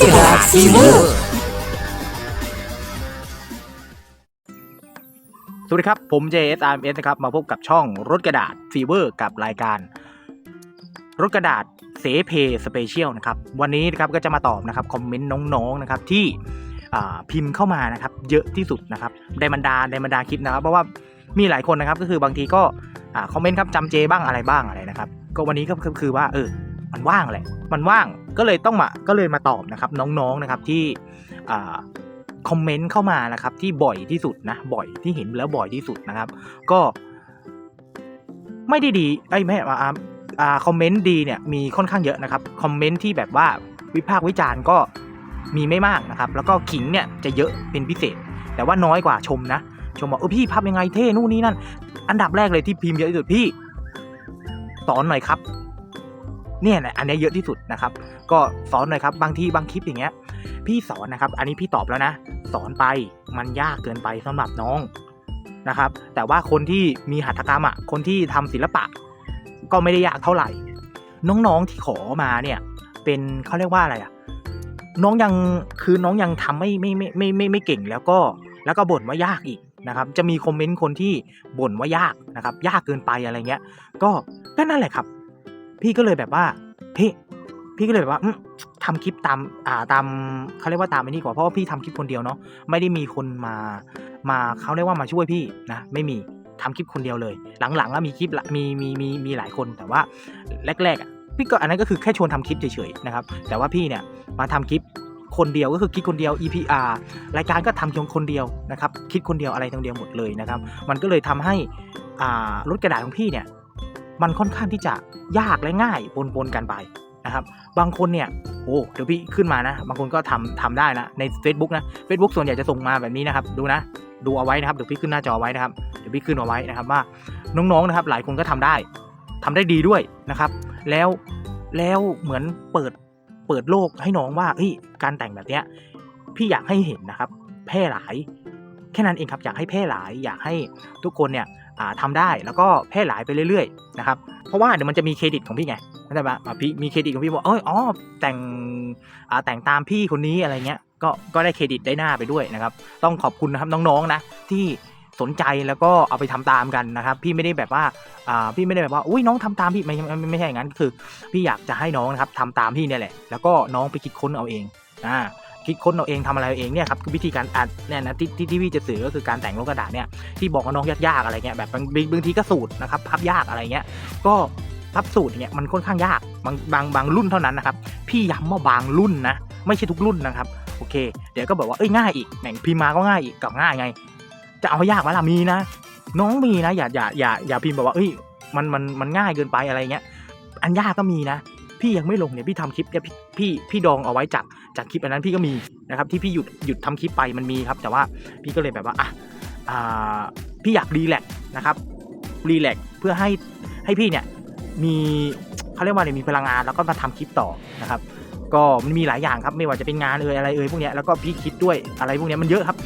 ถกาษฟีเวอร์สวัสดีครับ ผม JSRMS นะครับ มาพบกับช่องรถกระดาษฟีเวอร์กับรายการ รถกระดาษเสเพสเปเชียลนะครับ วันนี้นะครับก็จะมาตอบนะครับ คอมเมนต์น้องๆนะครับที่พิมพ์เข้ามานะครับ เยอะที่สุดนะครับในบรรดาในบรรดาคลิปนะครับ เพราะว่ามีหลายคนนะครับก็คือบางทีก็อคอมเมนต์ครับจำเจบ้างอะไรบ้างอะไรนะครับ ก็วันนี้ก็คือว่าเออ มันว่างแหละ มันว่างก็เลยต้องมาก็เลยมาตอบนะครับน้องๆนะครับที่อคอมเมนต์เข้ามานะครับที่บ่อยที่สุดนะบ่อยที่เห็นแล้วบ่อยที่สุดนะครับ ก็ไม่ได้ดีไอ้ยไม่อ่าอ่าคอมเมนต์ดีเนี่ยมีค่อนข้างเยอะนะครับคอมเมนต์ที่แบบว่าวิพากษ์วิจารณ์ก็มีไม่มากนะครับ แล้วก็ขิงเนี่ยจะเยอะเป็นพิเศษ แต่ว่าน้อยกว่าชมนะ ชมบอกเออพี่พับยังไงเท่นู่นนี่นั่น อันดับแรกเลยที่พิมพ์เยอะที่สุดพี่สอนหน่อยครับ เนี่ยอันเนี้ยเยอะที่สุดนะครับ ก็สอนหน่อยครับบางทีบางคลิปอย่างเงี้ย พี่สอนนะครับ อันนี้พี่ตอบแล้วนะ สอนไปมันยากเกินไปสำหรับน้องนะครับ แต่ว่าคนที่มีหัตถกรรมอะคนที่ทำศิลปะ ก็ไม่ได้ยากเท่าไหร่ น้องๆที่ขอมาเนี่ย เป็นเขาเรียกว่าอะไรอะน้องยังคือน้องยังทำไม่ไม่ไม่ไม่ไม่ไม่เก่งแล้วก็แล้วก็บ่นว่ายากอีกนะครับ จะมีคอมเมนต์คนที่บ่นว่ายากนะครับ ยากเกินไปอะไรเงี้ย ก็ก็นั่นแหละครับ พี่ก็เลยแบบว่าพี่พี่ก็เลยแบบว่าอืมทำคลิปตามอ่าตามเขาเรียกว่าตามไอ้นี่กว่าเพราะว่าพี่ทำคลิปคนเดียวเนาะไม่ได้มีคนมามาเขาเรียกว่ามาช่วยพี่นะไม่มีทำคลิปคนเดียวเลย หลังๆก็มีคลิปมีมีมีมีหลายคนแต่ว่าแรกๆอะพี่ก็อันนั้นก็คือแค่ชวนทำคลิปเฉยๆนะครับแต่ว่าพี่เนี่ยมาทำคลิปคนเดียวก็คือคิดคนเดียว EPR รายการก็ทำเพียงคนเดียวนะครับคิดคนเดียวอะไรทั้งเดียวหมดเลยนะครับ มันก็เลยทำให้อ่ารถกระดาษของพี่เนี่ย มันค่อนข้างที่จะยากและง่ายปนๆกันไปนะครับบางคนเนี่ยโอ้เดี๋ยวพี่ขึ้นมานะ บางคนก็ทำทำได้นะใน Facebook นะ Facebook ส่วนใหญ่จะส่งมาแบบนี้นะครับ ดูนะ ดูเอาไว้นะครับเดี๋ยวพี่ขึ้นหน้าจอไว้นะครับเดี๋ยวพี่ขึ้นเอาไว้นะครับว่าน้องๆนะครับ หลายคนก็ทำได้ทำได้ดีด้วยนะครับ แล้วแล้วเหมือนเปิดเปิดโลกให้น้องว่าเฮ้ยการแต่งแบบเนี้ยพี่อยากให้เห็นนะครับ แพร่หลาย แค่นั้นเองครับอยากให้แพร่หลายอยากให้ทุกคนเนี่ยทำได้แล้วก็แพร่หลายไปเรื่อยๆนะครับเพราะว่าเดี๋ยวมันจะมีเครดิตของพี่ไงเข้าใจปะอะพี่มีเครดิตของพี่บอกเอยอ๋อแต่งแต่งตามพี่คนนี้อะไรเงี้ยก็ก็ได้เครดิตได้หน้าไปด้วยนะครับ ต้องขอบคุณนะครับน้องๆนะที่สนใจแล้วก็เอาไปทำตามกันนะครับ พี่ไม่ได้แบบว่าพี่ไม่ได้แบบว่าอุ้ยน้องทำตามพี่ไม่ไม่ไม่ไม่ใช่อย่างนั้นคือ พี่อยากจะให้น้องนะครับทำตามพี่เนี่ยแหละ แล้วก็น้องไปคิดค้นเอาเองอ่า คิดค้นเอาเองทำอะไรเอาเองเนี่ยครับคือวิธีการอัดเนี่ยนะที่ที่ที่พี่จะสื่อก็คือการแต่งลงกระดาษเนี่ยที่บอกว่าน้องยากๆอะไรเงี้ยแบบบางบางบางทีก็สูตรนะครับพับยากอะไรเงี้ยก็พับสูตรเนี่ยมันค่อนข้างยากบางบางบางรุ่นเท่านั้นนะครับพี่ย้ำว่าบางรุ่นนะไม่ใช่ทุกรุ่นนะครับโอเค เดี๋ยวก็บอกว่าเอ้ยง่ายอีกแหน่งพิมพ์มาก็ง่ายอีกกับง่ายไง จะเอาให้ยากไหมล่ะมีนะ น้องมีนะอย่าอย่าอย่าอย่าพิมพ์แบบว่าเอ้ยมันมันมันง่ายเกินไปอะไรเงี้ยอันยากก็มีนะ พี่ยังไม่ลงเนี่ยพี่ทำคลิปเนี่ยพี่พี่พี่ดองเอาไว้จากจากคลิปอันนั้นพี่ก็มีนะครับที่พี่หยุดหยุดทำคลิปไปมันมีครับ แต่ว่าพี่ก็เลยแบบว่าอะอ่าพี่อยากรีแลกนะครับรีแลกเพื่อให้ให้พี่เนี่ยมีเขาเรียกว่าอะไรมีพลังงานแล้วก็มาทำคลิปต่อนะครับ ก็มันมีหลายอย่างครับไม่ว่าจะเป็นงานเอ่ยอะไรเอ่ยพวกเนี้ยแล้วก็พี่คิดด้วยอะไรพวกเนี้ยมันเยอะครับ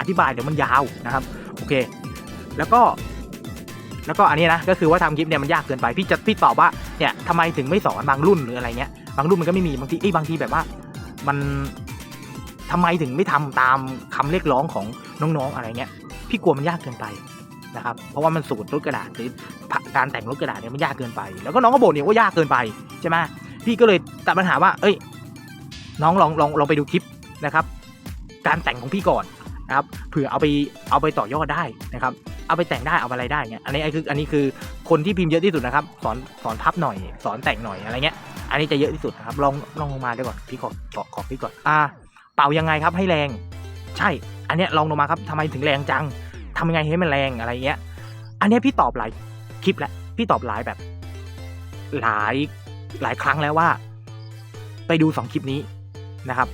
อธิบายเดี๋ยวมันยาวนะครับโอเค แล้วก็ แล้วก็อันนี้นะก็คือว่าทำคลิปเนี่ยมันยากเกินไปพี่จะพี่ตอบว่าเนี่ยทำไมถึงไม่สอนบางรุ่นหรืออะไรเงี้ยบางรุ่นมันก็ไม่มีบางทีไอ้บางทีแบบว่ามันทำไมถึงไม่ทำตามคำเรียกร้องของน้องๆอะไรเงี้ยพี่กลัวมันยากเกินไปนะครับเพราะว่ามันสูตรรถกระดาษหรือการแต่งรถกระดาษเนี่ยมันยากเกินไป แล้วก็น้องก็บ่นเนี่ยว่ายากเกินไปใช่ไหมพี่ก็เลยตัดปัญหาว่า เอ้ย น้องลองลองลองไปดูคลิปนะครับ การแต่งของพี่ก่อนนะครับเผื่อเอาไปเอาไปต่อยอดได้นะครับ เอาไปแต่งได้เอาอะไรได้เงี้ยอันนี้ไอ้คืออันนี้คือคนที่พิมพ์เยอะที่สุดนะครับ สอนสอนพับหน่อย สอนแต่งหน่อยอะไรเงี้ย อันนี้จะเยอะที่สุดนะครับ ลองลองลงมาด้วยก่อนพี่ขอขอขอพี่ก่อนอ่า เป่ายังไงครับให้แรง ใช่ อันเนี้ยลองลงมาครับทำไมถึงแรงจังทำยังไงให้มันแรงอะไรเงี้ย อันนี้พี่ตอบหลายคลิปแล้วพี่ตอบหลายแบบ หลายหลายครั้งแล้วว่า ไปดูสองคลิปนี้นะครับ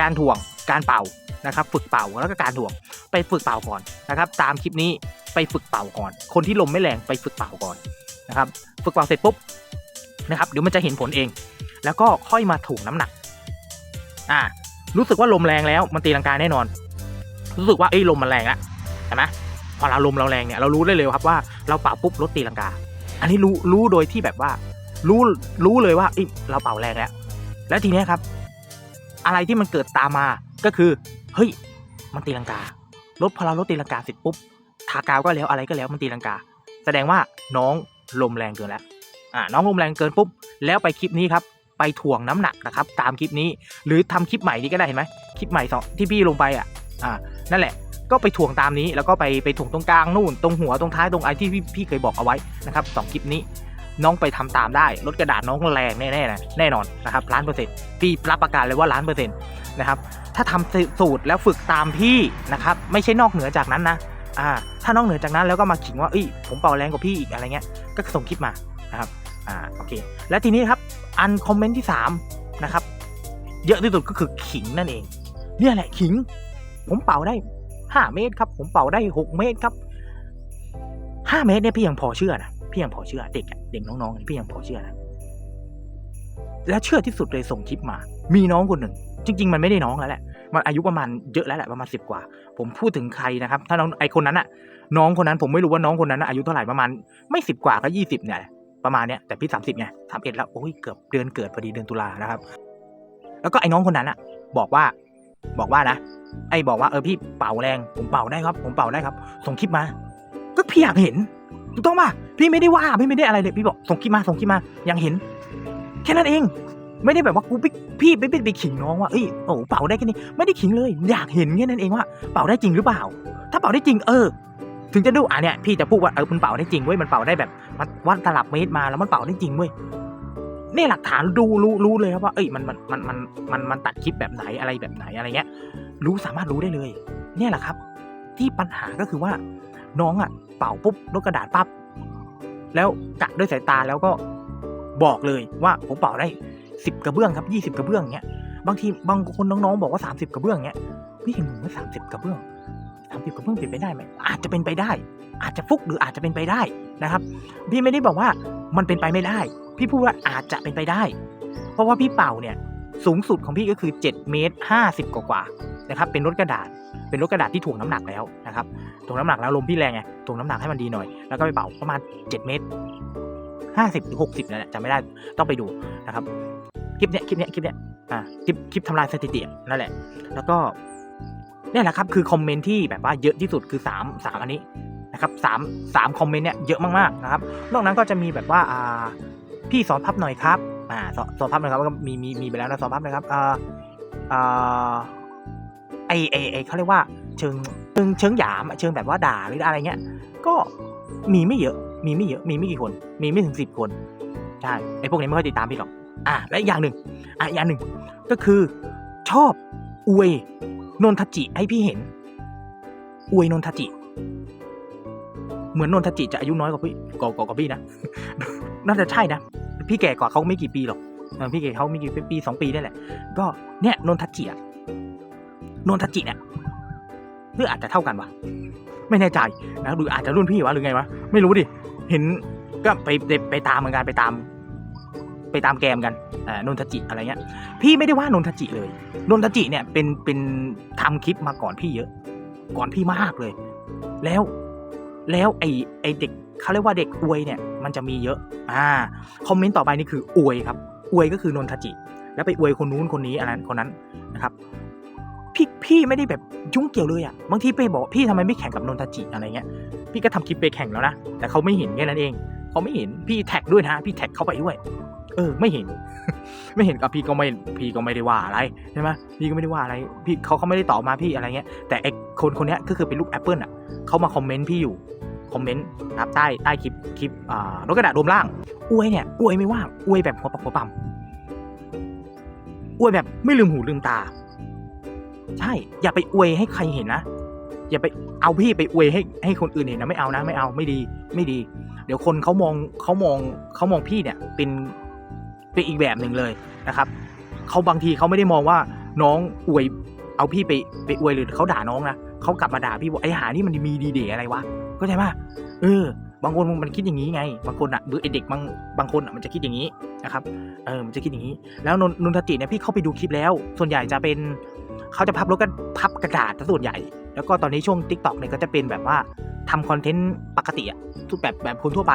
การถ่วงการเป่านะครับ ฝึกเป่าแล้วก็การถ่วง ไปฝึกเป่าก่อนนะครับ ตามคลิปนี้ไปฝึกเป่าก่อน คนที่ลมไม่แรงไปฝึกเป่าก่อนนะครับ ฝึกเป่าเสร็จปุ๊บนะครับเดี๋ยวมันจะเห็นผลเอง แล้วก็ค่อยมาถ่วงน้ำหนัก อ่า รู้สึกว่าลมแรงแล้วมันตีลังกาแน่นอน รู้สึกว่าเอ้ยลมมันแรงแล้วเห็นไหมพอเราลมเราแรงเนี่ยเรารู้ได้เลยครับว่าเราเป่าปุ๊บรถตีลังกา อันนี้รู้รู้โดยที่แบบว่า รู้รู้เลยว่าเอ้ยเราเป่าแรงแล้ว แล้วทีเนี้ยครับ อะไรที่มันเกิดตามมาก็คือ เฮ้ย มันตีลังกา รถพอเรารถตีลังกาเสร็จปุ๊บทากาวก็แล้วอะไรก็แล้วมันตีลังกา แสดงว่าน้องลมแรงเกินแล้วอ่าน้องลมแรงเกินปุ๊บแล้วไปคลิปนี้ครับไปถ่วงน้ำหนักนะครับตามคลิปนี้ หรือทำคลิปใหม่นี้ก็ได้เห็นไหมคลิปใหม่สองที่พี่ลงไปอะอ่านั่นแหละก็ไปถ่วงตามนี้แล้วก็ไปไปถ่วงตรงกลางนู่น ตรงหัวตรงท้ายตรงไอที่พี่พี่เคยบอกเอาไว้นะครับสองคลิปนี้ น้องไปทำตามได้รถกระดาษน้องแรงแน่ๆนะแน่นอนนะครับล้านเปอร์เซ็นต์พี่รับประกันเลยว่าล้านเปอร์เซ็นต์นะครับถ้าทำสูตรแล้วฝึกตามพี่นะครับไม่ใช่นอกเหนือจากนั้นนะอ่าถ้านอกเหนือจากนั้นแล้วก็มาขิงว่าเอ้ยผมเป่าแรงกว่าพี่อีกอะไรเงี้ยก็ส่งคลิปมานะครับอ่าโอเค แล้วทีนี้ครับอันคอมเมนต์ที่3นะครับเยอะที่สุดก็คือขิงนั่นเองเนี่ยแหละขิง ผมเป่าได้ 5 เมตรครับ ผมเป่าได้ 6 เมตรครับ 5 เมตรเนี่ยพี่ยังพอเชื่อนะ พี่ยังพอเชื่อเด็กเด็กน้องๆพี่ยังพอเชื่อนะแล้วเชื่อที่สุดเลยส่งคลิปมา มีน้องคนหนึ่ง จริง ๆ มันไม่ได้น้องแล้วแหละ มันอายุประมาณเยอะแล้วแหละประมาณสิบกว่า ผมพูดถึงใครนะครับ ถ้าน้องไอคนนั้นอะน้องคนนั้นผมไม่รู้ว่าน้องคนนั้นอายุเท่าไหร่ประมาณไม่สิบกว่าก็ยี่สิบเนี่ยประมาณเนี้ยแต่พี่สามสิบไงสามเอ็ดแล้วโอ้ยเกือบเดือนเกิดพอดีเดือนตุลานะครับ แล้วก็ไอ้น้องคนนั้นอะบอกว่า บอกว่านะ ไอ้บอกว่าเออพี่เป่าแรง ผมเป่าได้ครับ ผมเป่าได้ครับ ส่งคลิปมา ก็พี่อยากเห็น ถูกต้องป่ะพี่ไม่ได้ว่าพี่ไม่ได้อะไรเลยพี่บอกส่งคลิปมาส่งคลิปมาอยากเห็น แค่นั้นเอง ไม่ได้แบบว่ากูพี่ไปไปไปขิงน้องว่าเอ้ยโอ้เป่าได้แค่นี้ไม่ได้ขิงเลย อยากเห็นแค่นั้นเองว่าเป่าได้จริงหรือเปล่า ถ้าเป่าได้จริงเออ ถึงจะดูอะเนี่ยพี่จะพูดว่าเออมันเป่าได้จริงเว้ยมันเป่าได้แบบมันวัดตลับเมตรมาแล้วมันเป่าได้จริงเว้ยนี่หลักฐานดูรู้รู้เลยครับว่าเอ้ยมันมันมันมันมันมันตัดคลิปแบบไหนอะไรแบบไหนอะไรเงี้ย รู้สามารถรู้ได้เลย เนี่ยแหละครับ ที่ปัญหาก็คือว่าน้องอะ เป่าปุ๊บรถกระดาษปั๊บแล้วกะด้วยสายตาแล้วก็บอกเลยว่าผมเป่าได้สิบกระเบื้องครับยี่สิบกระเบื้องเงี้ยบางทีบางคนน้องๆบอกว่าสามสิบกระเบื้องเงี้ยพี่เห็นหนูว่าสามสิบกระเบื้องสามสิบกระเบื้องเป็นไปได้ไหมอาจจะเป็นไปได้ อาจจะฟุกหรืออาจจะเป็นไปได้นะครับ พี่ไม่ได้บอกว่ามันเป็นไปไม่ได้ พี่พูดว่าอาจจะเป็นไปได้ เพราะว่าพี่เป่าเนี่ย สูงสุดของพี่ก็คือ 7 เมตร 50 กว่าๆนะครับ เป็นรถกระดาษ เป็นรถกระดาษที่ถ่วงน้ำหนักแล้วนะครับถ่วงน้ำหนักแล้วลมพี่แรงไงถ่วงน้ำหนักให้มันดีหน่อย แล้วก็ไปเป่าประมาณ 7 เมตร 50หรือ60นั่นแหละจำไม่ได้ต้องไปดูนะครับคลิปเนี้ยคลิปเนี้ยคลิปเนี้ยอ่าคลิปคลิปทำลายสถิตินั่นแหละ แล้วก็เนี่ยแหละครับคือคอมเมนต์ที่แบบว่าเยอะที่สุดคือ3 3อันนี้นะครับสามสามคอมเมนต์เนี่ยเยอะมากๆนะครับ นอกนั้นก็จะมีแบบว่าอ่าพี่สอนพับหน่อยครับ อ่าสอสอพับน่อยครับก็มีมีมีไปแล้วนะสอพับน่อยครับอ่าอ่าไอไอไอเขาเรียกว่าเชิงเชิงเชิงหยามเชิงแบบว่าด่าหรืออะไรเงี้ย ก็มีไม่เยอะ มีไม่เยอะ มีไม่กี่คน มีไม่ถึงสิบคน ใช่ ไอพวกนี้ไม่ค่อยติดตามพี่หรอก อะ และอย่างหนึ่ง อะอีกอย่างหนึ่ง ก็คือชอบอวยนนทจิให้พี่เห็น อวยนนทจิ เหมือนนนทจิจะอายุน้อยกว่าพี่กว่ากว่าพี่นะ น่าจะใช่นะ พี่แก่กว่าเขาไม่กี่ปีหรอกพี่แก่เขาไม่กี่ปีสองปีนี่แหละ ก็เนี่ยนนทจิอะนนทจิเนี่ยหรืออาจจะเท่ากันวะไม่แน่ใจนะหรืออาจจะรุ่นพี่วะหรือไงวะไม่รู้ดิ เห็นก็ไปไปไปตามเหมือนกันไปตาม ไปตามแกมกันนนทจิอะไรเงี้ย พี่ไม่ได้ว่านนทจิเลย นนทจิเนี่ยเป็นเป็นทำคลิปมาก่อนพี่เยอะ ก่อนพี่มากเลย แล้วแล้วไอไอเด็ก เขาเรียกว่าเด็กอวยเนี่ยมันจะมีเยอะอ่าคอมเมนต์ต่อไปนี่คืออวยครับอวยก็คือนนทจิ แล้วไปอวยคนนู้นคนนี้อันนั้นคนนั้นนะครับพี่พี่ไม่ได้แบบยุ่งเกี่ยวเลยอะ่ะบางทีไปบอกพี่ทำไมไม่แข่งกับนนทจิอะไรเงี้ยพี่ก็ทำคลิปไปแข่งแล้วนะแต่เขาไม่เห็นแค่นั้นเองเขาไม่เห็นพี่แท็กด้วยนะพี่แท็กเขาไปด้วย เออ ไม่เห็น ไม่เห็นกับพี่ก็ไม่พี่ก็ไม่ได้ว่าอะไรใช่ไหมพี่ก็ไม่ได้ว่าอะไรพี่เขาเขาไม่ได้ตอบมาพี่อะไรเงี้ยแต่ไอคนคนนี้ก็คือเป็นลูกแอปเปิลอะเขามาคอมเมนต์พี่อยู่ คอมเมนต์นะครับใต้ใต้คลิปคลิปรถกระดาษรวมล่าง อวยเนี่ยอวยไม่ว่าอวยแบบหัวปักหัวปั๊มอวยแบบไม่ลืมหูลืมตา ใช่ อย่าไปอวยให้ใครเห็นนะ อย่าไปเอาพี่ไปอวยให้ให้คนอื่นเห็นนะไม่เอานะ ไม่เอาไม่ดีไม่ดี เดี๋ยวคนเขามองเขามองเขามองพี่เนี่ยเป็นเป็นอีกแบบหนึ่งเลยนะครับเขาบางทีเขาไม่ได้มองว่าน้องอวยเอาพี่ไปไปอวยหรือเขาด่าน้องนะเขากลับมาด่าพี่บอกไอ้หานี่มันมีดีเดอะไรวะ ก็ใช่ะเออบางคนมันคิดอย่างนี้ไง บางคนอะหรือไอเด็กบางบางคนอะมันจะคิดอย่างนี้นะครับเออมันจะคิดอย่างนี้ แล้วนนนทจิเนี่ยพี่เข้าไปดูคลิปแล้ว ส่วนใหญ่จะเป็นเขาจะพับรถกันพับกระดาษซะส่วนใหญ่ แล้วก็ตอนนี้ช่วง t ิ k t o k เนี่ยก็จะเป็นแบบว่าทำคอนเทนต์ปกติอะทุกแบบแบบคนทั่วไป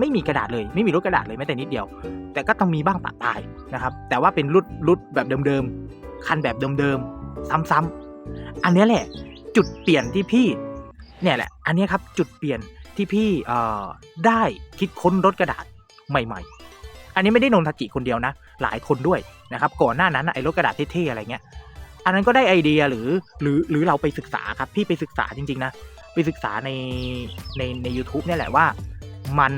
ไม่มีกระดาษเลย ไม่มีรถกระดาษเลยแม้แต่นิดเดียว แต่ก็ต้องมีบ้างปะปายนะครับ แต่ว่าเป็นรุ่นรุ่นแบบเดิมๆคันแบบเดิมๆซ้ำๆอันนี้แหละ จุดเปลี่ยนที่พี่ เนี่ยแหละ อันนี้ครับจุดเปลี่ยนที่พี่ได้คิดค้นรถกระดาษใหม่ ๆ อันนี้ไม่ได้นนทจิคนเดียวนะ หลายคนด้วยนะครับ ก่อนหน้านั้นไอ้รถกระดาษเท่ๆอะไรเงี้ย อันนั้นก็ได้ไอเดียหรือหรือหรือเราไปศึกษาครับ พี่ไปศึกษาจริงๆนะ ไปศึกษาในในใน u t u b e เนี่ยแหละว่ามัน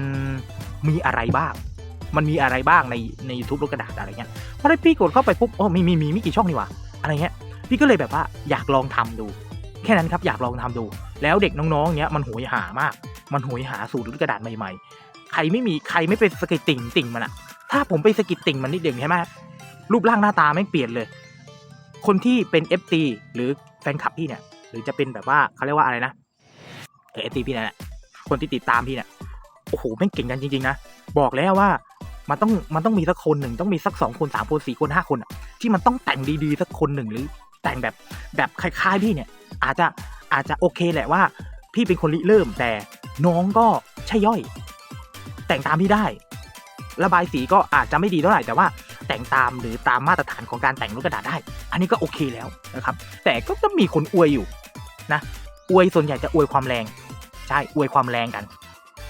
มีอะไรบ้าง มันมีอะไรบ้างในใน YouTube รถกระดาษอะไรเงี้ยพอได้พี่กดเข้าไปปุ๊บโอ้มีมีมีไม่กี่ช่องนี่ว่าอะไรเงี้ย พี่ก็เลยแบบว่าอยากลองทำดู แค่นั้นครับอยากลองทำดู แล้วเด็กน้องๆเนี้ยมันโหยหามาก มันโหยหาสูตรรถกระดาษใหม่ๆ ใครไม่มีใครไม่ไปสกิดติ่งติ่งมันอะถ้าผมไปสกิดติ่งมันนิดเดียวใช่ไหมรูปร่างหน้าตาไม่เปลี่ยนเลย คนที่เป็น FT หรือแฟนคลับพี่เนี่ย หรือจะเป็นแบบว่าเขาเรียกว่าอะไรนะเอฟซีพี่นั่นแหละคนที่ติดตามพี่เนี่ยโอ้โหแม่งเก่งกันจริงๆนะบอกแล้วว่ามันต้องมันต้องมีสักคนหนึ่งต้องมีสักสองคนสามคนสี่คนห้าคนอะที่มันต้องแต่งดีๆสักคนหนึ่งหรือ แต่งแบบแบบคล้ายๆพี่เนี่ย อาจจะอาจจะโอเคแหละว่า พี่เป็นคนริเริ่มแต่น้องก็ใช่ย่อย แต่งตามพี่ได้ ระบายสีก็อาจจะไม่ดีเท่าไหร่แต่ว่าแต่งตามหรือตามมาตรฐานของการแต่งรถกระดาษได้ อันนี้ก็โอเคแล้วนะครับ แต่ก็จะมีคนอวยอยู่นะอวยส่วนใหญ่จะอวยความแรง ใช่อวยความแรงกัน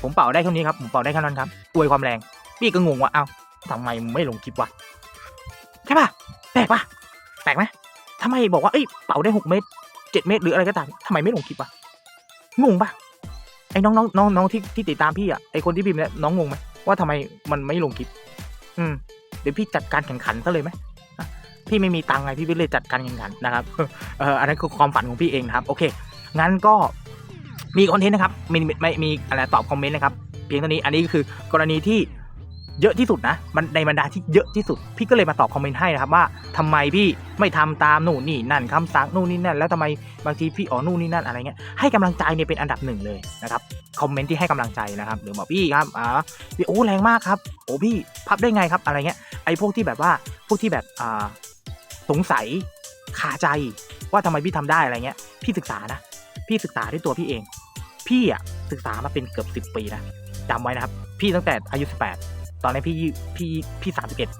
ผมเป่าได้เท่านี้ครับผมเป่าได้แค่นั้นครับอวยความแรง พี่ก็งงว่าเอ้าทำไมไม่ลงคลิปวะใช่ปะแปลกปะแปลกไหม ทำไมบอกว่าเอ้ยเป่าได้หกเมตรเจ็ดเมตรหรืออะไรก็ตามทำไมไม่ลงคลิปวะงงปะไอ้น้องน้องน้องน้องที่ที่ติดตามพี่อะไอ้คนที่พิมพ์เนี่ยน้องงงไหมว่าทำไมมันไม่ลงคลิป อืมเดี๋ยวพี่จัดการแข่งขันซะเลยไหมพี่ไม่มีตังค์ไงพี่ไม่เลยจัดการแข่งขันนะครับเอออันนั้นคือความฝันของพี่เองนะครับ โอเค งั้นก็มีคอนเทนต์นะครับมีไม่มีอะไรตอบคอมเมนต์นะครับ เพียงเท่านี้อันนี้ก็คือกรณีที่ เยอะที่สุดนะมันในบรรดาที่เยอะที่สุด พี่ก็เลยมาตอบคอมเมนต์ให้นะครับว่าทำไมพี่ไม่ทำตามนู่นนี่นั่นคำสั่งนู่นนี่นั่น แล้วทำไมบางทีพี่อ๋อนู่นนี่นั่นอะไรเงี้ยให้กำลังใจเนี่ยเป็นอันดับหนึ่งเลยนะครับคอมเมนต์ที่ให้กำลังใจนะครับหรือบอกพี่ครับอ่าพี่โอ้แรงมากครับโอ้พี่พับได้ไงครับอะไรเงี้ยไอ้พวกที่แบบว่าพวกที่แบบอ่าสงสัยคาใจว่าทำไมพี่ทำได้อะไรเงี้ย พี่ศึกษานะ พี่ศึกษาด้วยตัวพี่เอง พี่อะศึกษามาเป็นเกือบสิบปีนะจำไว้นะครับ พี่ตั้งแต่อายุสิบแปด ตอนนี้พี่พี่พี่สามสิบเอ็ด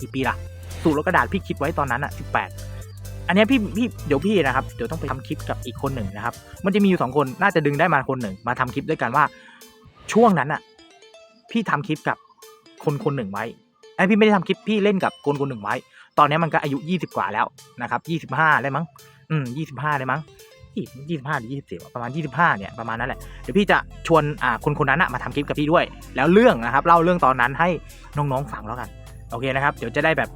กี่ปีละสูตรกระดาษพี่คิดไว้ตอนนั้นอะสิบแปดอันนี้พี่พี่เดี๋ยวพี่นะครับเดี๋ยวต้องไปทำคลิปกับอีกคนหนึ่งนะครับ มันจะมีอยู่สองคนน่าจะดึงได้มาคนหนึ่ง มาทำคลิปด้วยกันว่า ช่วงนั้นอะพี่ทำคลิปกับคนคนหนึ่งไว้ไอพี่ไม่ได้ทำคลิปพี่เล่นกับคนคนหนึ่งไว้ ตอนนี้มันก็อายุยี่สิบกว่าแล้วนะครับยี่สิบห้าได้มั้งอืมยี่สิบห้าได้มั้ง ยี่สิบห้าหรือยี่สิบสี่ประมาณยี่สิบห้าเนี่ยประมาณนั้นแหละเดี๋ยวพี่จะชวนอ่าคนคนนั้นอะมาทำคลิปกับพี่ด้วย แล้วเรื่องนะครับเล่าเรื่องตอนนั้นให้น้องๆฟังแล้วกันโอเคนะครับเดี๋ยวจะได้แบบ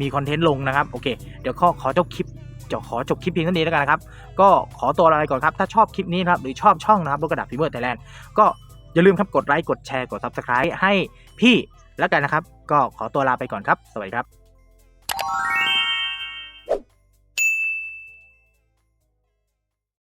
มีคอนเทนต์ลงนะครับโอเคเดี๋ยวขอขอจบคลิปจะขอจบคลิปเพียงเท่านี้แล้วกันนะครับ ก็ขอตัวลาไปก่อนครับ ถ้าชอบคลิปนี้นะครับ หรือชอบช่องนะครับรถกระดาษพิมพ์เมอร์ไทยแลนด์ก็อย่าลืมครับกดไลค์ กดแชร์ กด subscribe ให้พี่แล้วกันนะครับ ก็ขอตัวลาไปก่อนครับ สวัสดีครับ